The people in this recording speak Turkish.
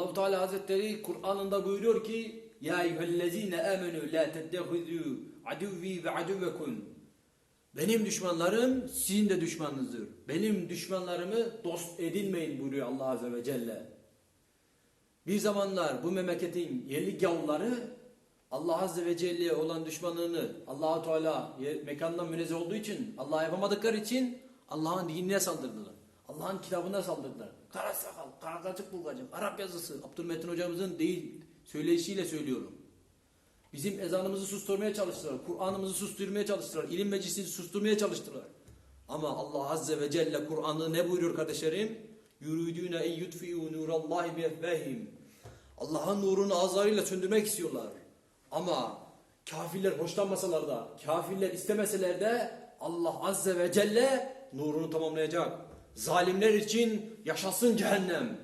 Allahu Teala Hazretleri Kur'an'ında buyuruyor ki Ya eyyühellezine amenu la tettehizu aduvi ve aduvekum Benim düşmanlarım sizin de düşmanınızdır. Benim düşmanlarımı dost edinmeyin buyuruyor Allah Azze ve Celle. Bir zamanlar bu memleketin yerli gavulları Allah Azze ve Celle'ye olan düşmanlığını allah Teala mekandan münezzeh olduğu için Allah'a yapamadıkları için Allah'ın dinine saldırdılar. Allah'ın kitabına saldırdılar. Kara sakal, kara kaçık bulgacık, Arap yazısı Abdülmetin hocamızın değil söyleyişiyle söylüyorum. Bizim ezanımızı susturmaya çalıştılar. Kur'an'ımızı susturmaya çalıştılar. ilim meclisini susturmaya çalıştılar. Ama Allah Azze ve Celle Kur'an'ı ne buyuruyor kardeşlerim? Yuridune en yutfi'u nurallahi bi efvahim. Allah'ın nurunu ağızlarıyla söndürmek istiyorlar. Ama kafirler hoşlanmasalar da, kafirler istemeseler de Allah Azze ve Celle nurunu tamamlayacak. Zalimler için yaşasın cehennem.